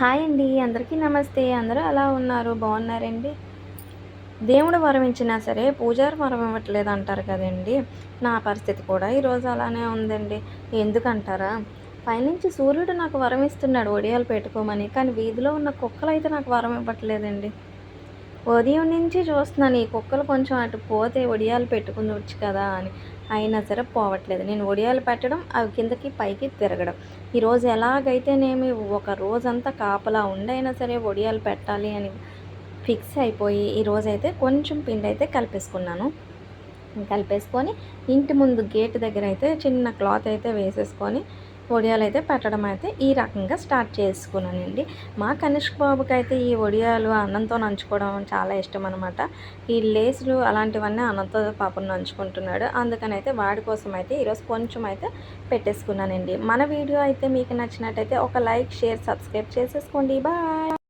Hi అండి అందరికీ నమస్తే. అందరూ ఎలా ఉన్నారు? బాగున్నారండి? దేవుడు వరం ఇచ్చినా సరే పూజారి వరం ఇవ్వట్లేదు అంటారు కదండి. నా పరిస్థితి కూడా ఈరోజు అలానే ఉందండి. ఎందుకంటారా? పైనుంచి సూర్యుడు నాకు వరం ఇస్తున్నాడు ఒడియాలు పెట్టుకోమని. కానీ వీధిలో ఉన్న కుక్కలు అయితే నాకు వరం ఇవ్వట్లేదండి ఉదయం నుంచి చూస్తున్నాను ఈ కుక్కలు కొంచెం అటు పోతే ఒడియాలు పెట్టుకుందొచ్చు కదా అని. అయినా సరే పోవట్లేదు. నేను ఒడియాలు పెట్టడం అవి కిందకి పైకి తిరగడం. ఈరోజు ఎలాగైతేనేమి ఒక రోజంతా కాపలా ఉండైనా సరే ఒడియాలు పెట్టాలి అని ఫిక్స్ అయిపోయి ఈరోజైతే కొంచెం పిండి అయితే కలిపేసుకున్నాను. కలిపేసుకొని ఇంటి ముందు గేట్ దగ్గర అయితే చిన్న క్లాత్ అయితే వేసేసుకొని ఒడియాలు అయితే పెట్టడం అయితే ఈ రకంగా స్టార్ట్ చేసుకున్నానండి. మా కనిష్క బాబుకి అయితే ఈ ఒడియాలు అన్నంతో నంచుకోవడం చాలా ఇష్టం అనమాట ఈ లేసులు అలాంటివన్నీ అన్నంతో పాపం నంచుకుంటున్నాడు. అందుకని అయితే వాడి కోసం అయితే ఈరోజు కొంచెం అయితే పెట్టేసుకున్నానండి. మన వీడియో అయితే మీకు నచ్చినట్టయితే ఒక లైక్ షేర్ సబ్స్క్రైబ్ చేసేసుకోండి. బాయ్!